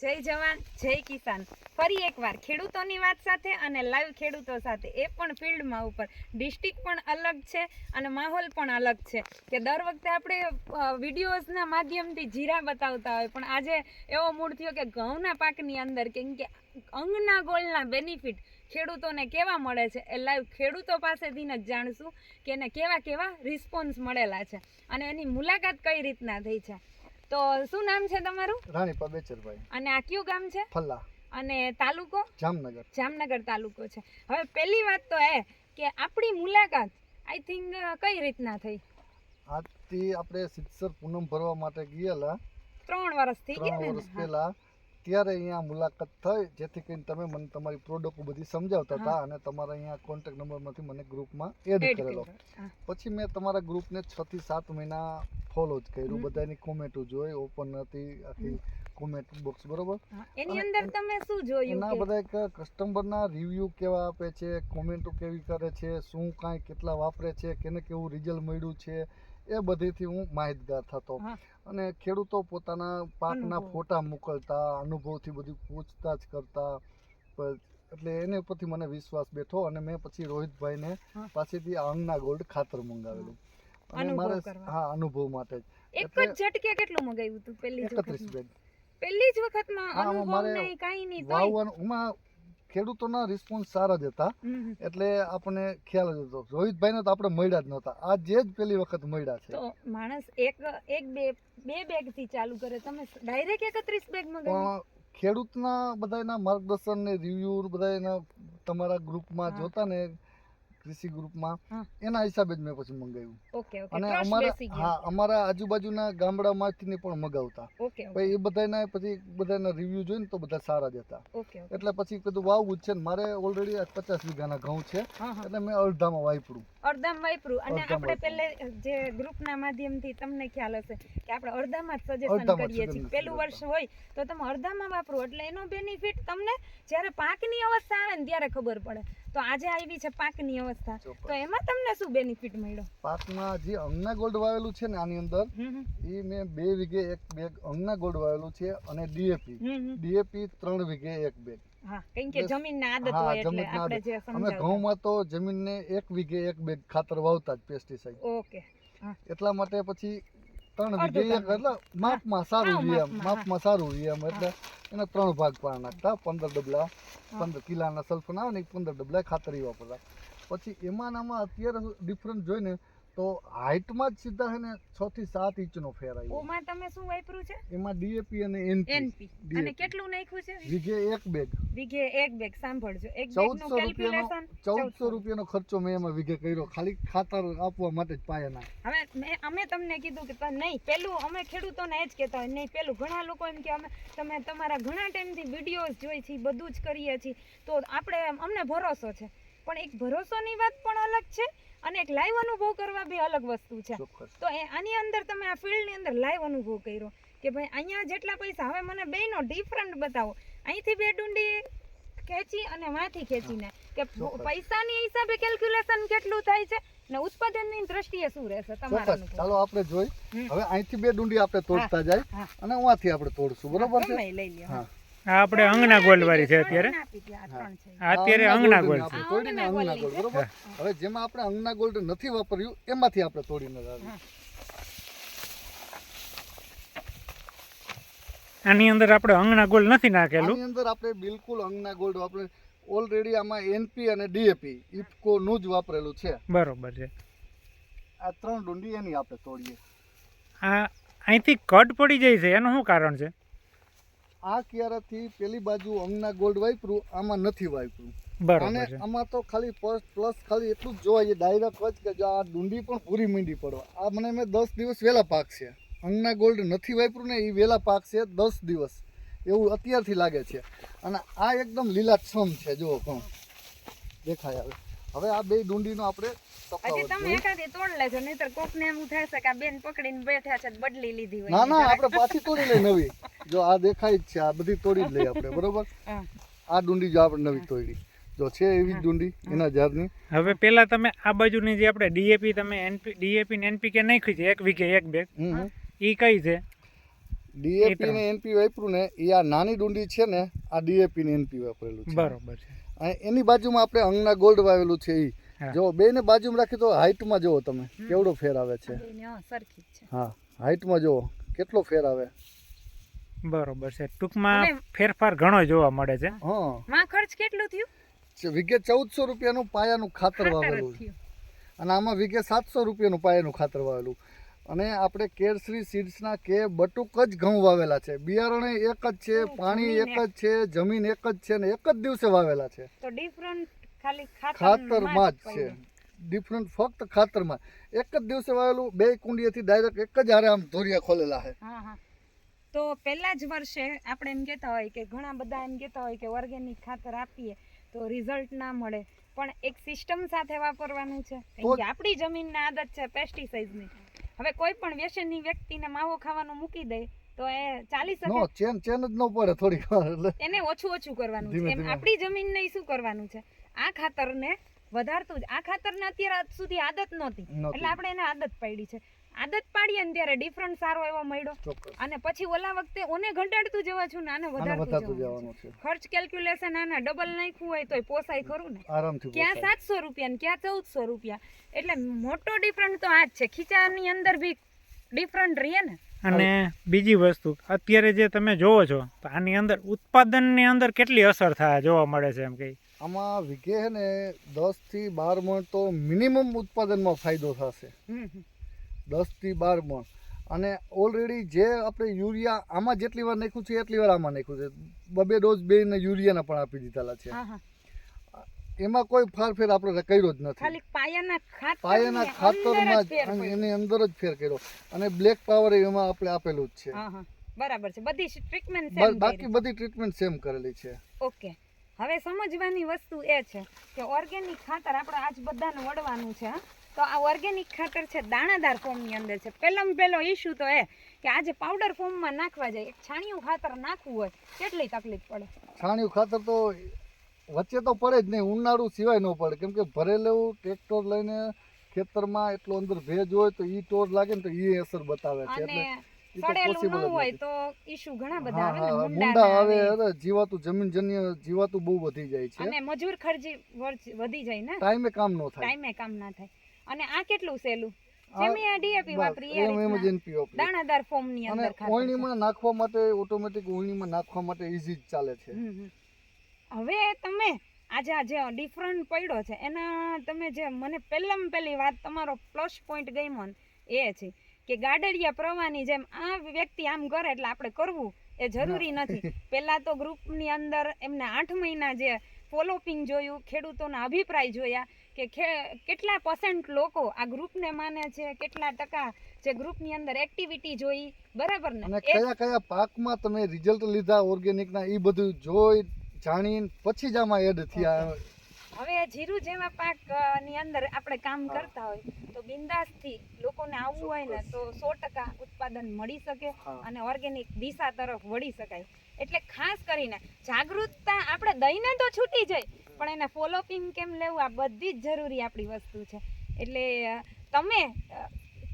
જય જવાન, જય કિસાન. ફરી એકવાર ખેડૂતોની વાત સાથે અને લાઈવ ખેડૂતો સાથે. એ પણ ફિલ્ડમાં ઉપર. ડિસ્ટ્રિક્ટ પણ અલગ છે અને માહોલ પણ અલગ છે. કે દર વખતે આપણે વિડીયોઝના માધ્યમથી જીરા બતાવતા હોય. પણ આજે એવો મૂડ થયો કે ઘઉંના પાકની અંદર કેમ કે અંગના ગોળના બેનિફિટ ખેડૂતોને કેવા મળે છે એ લાઈવ ખેડૂતો પાસેથી જ જાણશું કે એને કેવા કેવા રિસ્પોન્સ મળેલા છે. અને એની મુલાકાત કઈ રીતના થઈ છે? તો શું નામ છે તમારું? રાણીપા બેચરભાઈ અને આ કયું ગામ છે? ફલ્લા. અને તાલુકો? જામનગર. જામનગર તાલુકો છે. હવે પહેલી વાત તો એ કે આપણી મુલાકાત આઈ થિંક કઈ રીતના થઈ? આજથી આપણે સિત્સર પૂનમ ભરવા માટે ગયેલા. ત્રણ વર્ષ થઈ ગયા ત્રણ ને? વર્ષ પહેલા ત્યારે અહીંયા મુલાકાત થઈ જેથી કરીને તમે મને તમારી પ્રોડક્ટ બધી સમજાવતા હતા અને તમારા અહીંયા કોન્ટેક્ટ નંબરમાંથી મને ગ્રુપમાં એડ કરેલો. પછી મેં તમારા ગ્રુપને છ થી સાત મહિના ફોલો જ કર્યું. બધાની કોમેન્ટો જોઈ ઓપન હતી આખી કોમેન્ટ બોક્સ બરોબર? એની અંદર તમે શું જોયું ના બધા એક કસ્ટમરના રિવ્યૂ કેવા આપે છે કોમેન્ટો કેવી કરે છે શું કાંઈ કેટલા વાપરે છે કેને કેવું રિઝલ્ટ મળ્યું છે એ બધીથી હું માહિતગાર થતો. અને ખેડૂતો પોતાના પાકના ફોટા મોકલતા અનુભવથી બધું પૂછતાછ કરતા. એટલે એને ઉપરથી મને વિશ્વાસ બેઠો અને મેં પછી રોહિતભાઈને પાછીથી પાસેથી આ અંગના ગોલ્ડ ખાતર મંગાવેલું. અને મારે હા અનુભવ માટે એક જ ઝટકે કેટલું મંગાવ્યું હતું પહેલી જ એકત્રીસ વખતમાં બેગ. પહેલી જ વખતમાં અનુભવ નહીં કાંઈ નહીં વાવવાનું ખેડૂતોના રિસ્પોન્સ સારા જ હતા. એટલે આપણને ખ્યાલ જ હતો. રોહિતભાઈને તો આપણે મળ્યા જ નહોતા. આ જે જ પહેલી વખત મળ્યા છે. તો માણસ એક એક બે બે બેગથી ચાલુ કરે. તમે ડાયરેક્ટ એકત્રીસ બેગ મગાવી ખેડૂતના બધાના માર્ગદર્શન ને રિવ્યુ બધાના તમારા ગ્રુપમાં જોતા ને કૃષિ ગ્રુપમાં. એના હિસાબે જ મેં પછી મંગાવ્યું. અને અમારા હા અમારા આજુબાજુના ગામડામાંથી પણ મગાવતા. પછી એ બધાના પછી બધાના રિવ્યુ જોઈને તો બધા સારા જ હતા. એટલે પછી કીધું વાવવું છે મારે ઓલરેડી પચાસ વીઘાના ઘઉં છે. એટલે મેં અડધામાં વાપરું અડધામાં વાપરું અને આપણે. પહેલે જે ગ્રુપના માધ્યમથી તમને ખ્યાલ હશે કે આપણે અડધામાં જ સજેશન કરીએ છીએ. પેલું પહેલું વર્ષ હોય તો તમે અડધામાં વાપરો. એટલે એનો બેનિફિટ તમને જ્યારે પાકની અવસ્થા આવે ને ત્યારે ખબર પડે. તો આજે આવી છે પાકની અવસ્થા. તો એમાં તમને શું બેનિફિટ મળ્યો? પાકમાં જે અંગના ગોલ્ડ વાવેલું છે ને આની અંદર. એ મેં બે વીઘે એક બેગ અંગના ગોલ્ડ વાવેલું છે અને ડીએપી. ડીએપી ત્રણ વીઘે એક બેગ. અમે ઘઉંમાં તો જમીનને એક વીઘે એક બેગ ખાતર વાવતા જ પેસ્ટિસાઇડ ઓકે. એટલા માટે પછી ત્રણ વીઘે એક એટલે માપમાં સારું રહે એમ માપમાં, સારું. રહે એમ એટલે એના ત્રણ ભાગ પાડી નાખતા પંદર ડબલા પંદર કિલાના સલ્ફર આવે ને પંદર ડબલા ખાતર વાપરતા પછી એમાં આમાં અત્યારે ડિફરન્સ જોઈને તો હાઇટમાં જ સીધા હે ને 6 થી સાત ઇંચનો ફેર આવ્યો. ઓમાં તમે શું વાપર્યું છે? એમાં ડીએપી અને એનપી. એનપી. અને કેટલું નાખ્યું છે? વીઘે એક બેગ. વીઘે એક બેગ. સાંભળજો. એક બેગનું કેલ્ક્યુલેશન ચૌદસો રૂપિયાનો ખર્ચો મેં એમાં વીઘે કર્યો. ખાલી ખાતર આપવા માટે જ પાયાના હવે મેં અમે તમને કીધું કે નહીં પેલું અમે ખેડૂતોને એ જ કહેતા હોય નહીં પેલું ઘણા લોકો એમ કે અમે તમે તમારા ઘણા ટાઈમથી વિડીયોઝ જોઈ છીએ બધું જ કરીએ છીએ. તો આપણે અમને ભરોસો છે. પણ એક ભરોસોની વાત પણ અલગ છે અને એક લાઈવ અનુભવ કરવા બી અલગ વસ્તુ છે. તો આની અંદર તમે આ ફિલ્ડની અંદર લાઈવ અનુભવ કર્યો કે ભાઈ અહીંયા જેટલા પૈસા હવે મને બેનો ડિફરન્ટ બતાવો. અહીંથી બે ડુંડી ખેંચી અને માથી ખેંચીને કે પૈસાની હિસાબે કેલ્ક્યુલેશન કેટલું થાય છે ને ઉત્પાદનની દ્રષ્ટિએ શું રહેશે તમારા ચાલો આપણે જોઈ. હવે અહીંથી બે ડુંડી આપણે તોડતા જાય અને ઉવાથી આપણે તોડશું. બરોબર છે? લઈ લઈએ હા. આ આપણે અંગના ગોલ્ડ વાળી છે અત્યારે. અત્યારે અંગના ગોલ ગોલ્ડ છે. તોડીને અંગના ગોલ્ડ બરોબર? હવે જેમાં આપણે અંગના ગોલ્ડ નથી વાપર્યું એમાંથી આપણે તોડીને લાવીએ. આની અંદર આપણે અંગના ગોલ્ડ નથી નાખેલું. આની અંદર આપણે બિલકુલ અંગના ગોલ્ડ આપણે ઓલરેડી આમાં એનપી અને ડીએપી ઇફકો નું જ વાપરેલું છે. બરોબર છે. આ ત્રણ ડુંડી એની આપણે તોડીએ. આ અહીંથી કટ પડી જાય છે એનું શું કારણ છે? આ કિયારાથી પેલી બાજુ અંગના ગોલ્ડ વાપરું આમાં નથી વાપરું. અને આમાં તો ખાલી પ્લસ પ્લસ ખાલી એટલું જ જોવાય ડાયરેક્ટ જ કે જો આ ડુંડી પણ પૂરી મીંડી પડવા. આ મને મેં દસ દિવસ વહેલા પાક છે. અંગના ગોલ્ડ નથી વાપર્યું ને એ વહેલા પાક છે દસ દિવસ. એવું અત્યારથી લાગે છે. અને આ એકદમ લીલાછમ છે જુઓ પણ દેખાય આવે હવે આ બે ડુંડીનો આપણે હજી તમે. એકાદી તોડ લેજો નહીતર કોકને એમ થશે કે આ બેન પકડીને બેઠા છે બદલી લીધી હોય ના ના આપણે પાછી તોડી લઈ નવી. જો આ દેખાય જ છે આ બધી તોડી જ લઈએ આપણે બરોબર? આ ડુંડી જો આપણે નવી તોડી. જો છે એવી જ ડુંડી એના ઝાડની હવે પેલા તમે આ બાજુની જે આપણે ડીએપી તમે એનપી ડીએપી ને એનપીકે નાખી છે એક વીઘે એક બેગ. એ કઈ છે? ડીએપી ને એનપી વાપર્યું ને એ આ નાની ડુંડી છે ને આ ડીએપી ને એનપી વાપરેલું છે. બરોબર છે. એની બાજુમાં આપણે અંગના ગોલ્ડ વાવેલું છે એ જો બે ને બાજુમાં રાખી તો હાઈટમાં જુઓ તમે કેવડો ફેર આવે છે. હં, સરખી જ છે. હા હાઈટમાં જુઓ કેટલો ફેર આવે. બરોબર છે. ટૂંકમાં ફેરફાર ઘણો જોવા મળે છે. હા. માં ખર્ચ કેટલો થયો? છે ચૌદસો રૂપિયાનું પાયાનું ખાતર ખાતર વાવેલું. અને આમાં વિગે સાતસો રૂપિયાનું પાયાનું ખાતર વાવેલું. અને આપણે કેરશ્રી સીડ્સના કે બટુક જ ઘઉં વાવેલા છે. બિયારણે એક જ છે પાણી એક જ છે જમીન એક જ છે ને એક જ દિવસે વાવેલા છે. તો ડિફરન્ટ ખાલી ખાતરમાં જ છે. ડિફરન્ટ ફક્ત ખાતરમાં. એક જ દિવસે વાવેલું બે કુંડીએથી ડાયરેક્ટ એક જ આરામ આમ ધોરિયા ખોલેલા છે. હા હા. તો પહેલા જ વર્ષે આપણે એમ કહેતા હોય કે ઘણા બધા એમ કહેતા હોય કે ઓર્ગેનિક ખાતર આપીએ તો રિઝલ્ટ ના મળે. પણ એક સિસ્ટમ સાથે વાપરવાનું છે. આપણી જમીનને આદત છે પેસ્ટિસાઇડની હવે કોઈ પણ વ્યસનની વ્યક્તિને માવો ખાવાનું મૂકી દે તો એ ચાલી શકે નો ચેન ચેન જ ન પડે થોડીક વાર એટલે એને ઓછું ઓછું કરવાનું છે એમ. આપણી જમીનને શું કરવાનું છે આ ખાતરને વધારતું જ આ ખાતરને અત્યારે સુધી આદત નહોતી. એટલે આપણે એને આદત પાડી છે આદત પાડીએ ને ત્યારે ડિફરન્ટ સારો એવો મળ્યો. અને પછી ઓલા વખતે ઓને ઘટાડતું જવા છું ને આને વધારતું જવાનું છે. ખર્ચ કેલ્ક્યુલેશન આના ડબલ નાખ્યું હોય તોય પોસાય ખરું ને. આરામથી ક્યાં સાતસો રૂપિયા ને ક્યાં ચૌદસો રૂપિયા? એટલે મોટો ડિફરન્ટ તો આ જ છે. ખીચાની અંદર બી ડિફરન્ટ રહે ને. અને બીજી વસ્તુ અત્યારે જે તમે જોવો છો તો આની અંદર ઉત્પાદનની અંદર કેટલી અસર થાય જોવા મળે છે એમ કે? આમાં વિઘે ને દસથી બાર મણ તો મિનિમમ ઉત્પાદનમાં ફાયદો થશે. હમ. બાર મણ. અને ઓલરેડી જે આપણે યુરિયા આમાં જેટલી વાર નાખ્યું છે એટલી વાર આમાં નાખ્યું છે. બબે ડોઝ બે ને યુરિયાના પણ આપી દીધેલા છે. એમાં કોઈ ફારફેર આપણે કર્યો જ નથી. ખાલી પાયાના ખાતર પાયાના ખાતરમાં જ એની અંદર જ ફેર કર્યો. અને બ્લેક પાવર એમાં આપણે આપેલું જ છે. બરાબર છે. બધી ટ્રીટમેન્ટ બાકી બધી ટ્રીટમેન્ટ સેમ કરેલી છે. ઓકે. હવે સમજવાની વસ્તુ એ છે કે ઓર્ગેનિક ખાતર આપણે આજ બધાને વળવાનું છે હા? તો આ ઓર્ગેનિક ખાતર છે દાણાદાર ફોર્મની અંદર છે. પહેલામાં પહેલો ઇસ્યુ તો એ કે આજે પાવડર ફોર્મમાં નાખવા જાય. છાણિયું ખાતર નાખવું હોય કેટલી તકલીફ પડે? છાણિયું ખાતર તો વચ્ચે તો પડે જ નહીં ઉનાળું સિવાય ન પડે. કેમ કે ભરેલું ટ્રેક્ટર લઈને ખેતરમાં એટલો અંદર ભેજ હોય તો ઈ ટોર લાગે ને તો ઈ અસર બતાવે છે. એટલે હોય તો ઇશ્યુ ઘણા બધા આવે મુંડા આવે. અરે જીવાતું જમીનજન્ય જીવાતું બહુ વધી જાય છે. અને મજૂર ખર્ચી વધી જાય ને? ટાઈમે કામ ન થાય. ટાઈમે કામ ના થાય. અને આ કેટલું સેલું? જેમ ડીએપી વાપરી. દાણાદાર અંદર નાખવા માટે ઓટોમેટિક નાખવા માટે ઈઝી જ ચાલે છે. હમ. હવે તમે આજે આ જે ડિફરન્ટ પડ્યો છે એના તમે જે મને પહેલામાં પહેલી વાત તમારો પ્લસ પોઈન્ટ ગઈ મન એ છે કે ગાડડિયા પ્રવાહની જેમ આ વ્યક્તિ આમ કરે એટલે આપણે કરવું. એ જરૂરી નથી. પહેલા તો ગ્રુપની અંદર એમને આઠ મહિના જે ફોલોપિંગ જોયું ખેડૂતોના અભિપ્રાય જોયા કે કેટલા પર્સન્ટ લોકો આ ગ્રુપને માને છે કેટલા ટકા જે ગ્રુપની અંદર એક્ટિવિટી જોઈ બરાબર ને? અને કયા કયા પાકમાં તમે રિઝલ્ટ લીધા ઓર્ગેનિકના એ બધું જોઈ જાણીને પછી જ આમાં એડ થયા. હવે જીરું જેવા પાકની અંદર આપણે કામ કરતા હોય તો બિંદાસથી લોકોને આવવું હોય ને તો સો ટકા ઉત્પાદન મળી શકે અને ઓર્ગેનિક દિશા તરફ વળી શકાય. એટલે ખાસ કરીને જાગૃતતા આપણે દઈને તો છૂટી જાય પણ એને ફોલોપિંગ કેમ લેવું? આ બધી જ જરૂરી આપણી વસ્તુ છે. એટલે તમે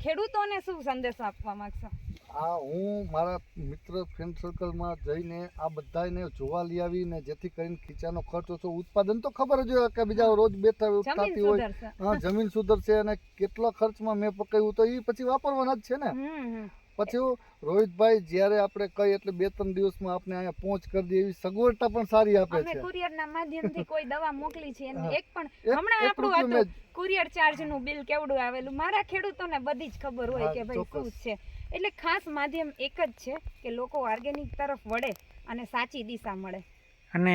ખેડૂતોને શું સંદેશો આપવા માંગશો? આ હું મારા મિત્ર ફ્રેન્ડ સર્કલમાં જઈને આ બધાને જોવા લઈ આવીને જેથી કરીને ખીચાનો ખર્ચ ઓછો ઉત્પાદન તો ખબર જ હોય કે બીજા રોજ બેઠા થતી હોય. હા જમીન સુધરશે અને કેટલા ખર્ચમાં મેં પકાવ્યું તો એ પછી વાપરવાના જ છે ને. પછી રોહિતભાઈ જ્યારે આપણે કઈ એટલે બે ત્રણ દિવસમાં આપણે અહીંયા પહોંચ કરી દઈએ એવી સગવડતા પણ સારી આપે અમે છે. કુરિયરના માધ્યમથી કોઈ દવા મોકલી છે એક પણ હમણાં આપણું હતું કુરિયર ચાર્જનું બિલ કેવડું આવેલું? મારા ખેડૂતોને બધી જ ખબર હોય કે ભાઈ શું છે. એટલે ખાસ માધ્યમ એક જ છે કે લોકો ઓર્ગેનિક તરફ વળે અને સાચી દિશા મળે. અને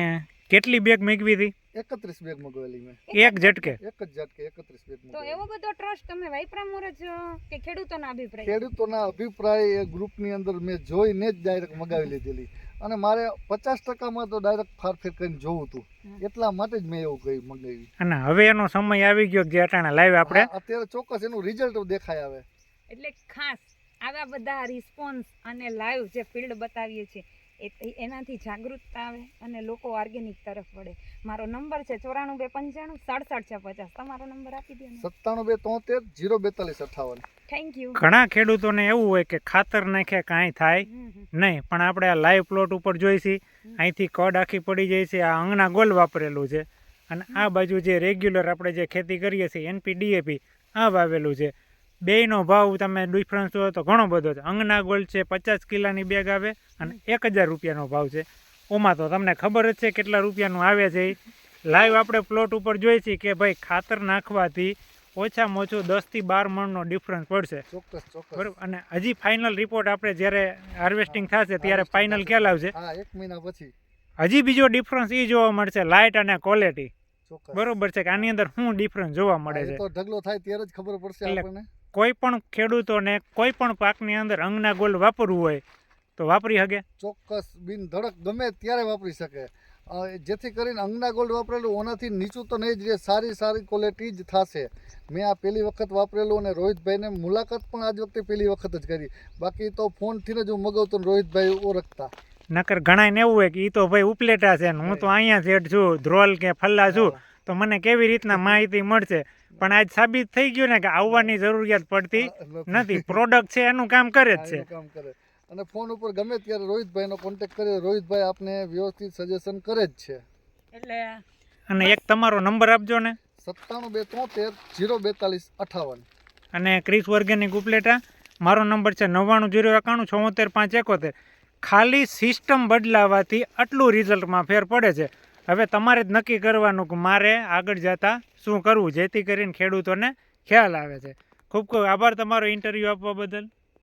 કેટલી બેગ મેગવી હતી? એકત્રીસ બેગ મગવેલી મેં. એક ઝટકે? એક જ ઝટકે એકત્રીસ બેગ તો એવો બધો ટ્રસ્ટ તમે વાઇપરા મોરજ કે ખેડૂતોના અભિપ્રાય? ખેડૂતોના અભિપ્રાય એ ગ્રુપની અંદર મેં જોઈને જ ડાયરેક્ટ મગાવી લીધેલી. અને મારે પચાસ ટકામાં તો ડાયરેક્ટ ફારફેર કરીને જોવું હતું. એટલા માટે જ મેં એવું કહ્યું મગાવી અને હવે એનો સમય આવી ગયો જે અટાણે લાઈવ આપણે? અત્યારે ચોક્કસ એનું રિઝલ્ટ દેખાય આવે. એટલે ખાસ આવા બધા રિસ્પોન્સ અને લાઈવ જે ફિલ્ડ બતાવીએ છીએ એ એનાથી જાગૃતતા આવે અને લોકો ઓર્ગેનિક તરફ વળે. મારો નંબર છે ચોરાણું બે પંચાણું સડસઠ છ પચાસ. તમારો નંબર આપી દો સત્તાણું બે તોતેર જીરો બેતાલીસ અઠાવન. થેન્ક યુ ઘણા ખેડૂતોને એવું હોય કે ખાતર નાખે કાંઈ થાય નહીં પણ આપણે આ લાઈવ પ્લોટ ઉપર જોઈશી અહીંથી કડ આખી પડી જાય છે આ અંગના ગોલ વાપરેલું છે. અને આ બાજુ જે રેગ્યુલર આપણે જે ખેતી કરીએ છીએ એનપી ડીએપી આ વાવેલું છે. બેયનો ભાવ તમે ડિફરન્સ જોયો તો ઘણો બધો છે. અંગના ગોલ્ડ છે પચાસ કિલાની બેગ આવે અને એક હજાર રૂપિયાનો ભાવ છે. ઓમાં તો તમને ખબર જ છે કેટલા રૂપિયાનું આવે છે લાઈવ આપણે પ્લોટ ઉપર જોઈએ છીએ કે ભાઈ ખાતર નાખવાથી ઓછામાં ઓછું દસથી બાર મણનો ડિફરન્સ પડશે. ચોક્કસ ચોક્કસ. બરોબર? અને હજી ફાઇનલ રિપોર્ટ આપણે જ્યારે હાર્વેસ્ટિંગ થશે ત્યારે ફાઇનલ ખ્યાલ આવશે. એક મહિના પછી. હજી બીજો ડિફરન્સ એ જોવા મળશે લાઇટ અને ક્વોલિટી બરોબર છે કે આની અંદર શું ડિફરન્સ જોવા મળે છે? ઢગલો થાય ત્યારે જ ખબર પડશે આપણને. કોઈ પણ ખેડૂતોને કોઈ પણ પાકની અંદર અંગના ગોલ્ડ વાપરવું હોય તો વાપરી શકે. ચોક્કસ બિન ધડક ગમે ત્યારે વાપરી શકે. જેથી કરીને અંગના ગોલ્ડ વાપરેલું ઓનાથી નીચું તો નહીં જ રહે સારી સારી ક્વોલિટી જ થશે. મેં આ પહેલી વખત વાપરેલું અને રોહિતભાઈને મુલાકાત પણ આજ વખતે પહેલી વખત જ કરી. બાકી તો ફોનથી જ હું મગાવતો રોહિતભાઈ ઓળખતા. નકર ઘણા ને એવું હોય કે એ તો ભાઈ ઉપલેટા છે ને હું તો અહીંયા હેઠ છું ધ્રોલ કે ફલ્લા છું. તો મને કેવી રીતના માહિતી મળશે? પણ આજ સાબિત થઈ ગયું ને કે આવવાની જરૂરિયાત પડતી નથી. પ્રોડક્ટ છે એનું કામ કરે જ છે. કામ કરે. અને ફોન ઉપર ગમે ત્યારે રોહિતભાઈનો કોન્ટેક્ટ કરે રોહિતભાઈ આપને વ્યવસ્થિત સજેશન કરે જ છે. એટલે અને એક તમારો નંબર આપજો ને. સત્તાણું બે તોતેર જીરો બેતાલીસ અઠાવન. અને ક્રિસ ઓર્ગેનિક ઉપલેટા. મારો નંબર છે નવ્વાણું જીરો એકાણું છોતેર પાંચ એકોતેર ખાલી સિસ્ટમ બદલાવાથી આટલું રિઝલ્ટમાં ફેર પડે છે. હવે તમારે જ નક્કી કરવાનું કે મારે આગળ જતાં શું કરવું? જેથી કરીને ખેડૂતોને ખ્યાલ આવે છે. ખૂબ ખૂબ આભાર તમારો ઇન્ટરવ્યૂ આપવા બદલ.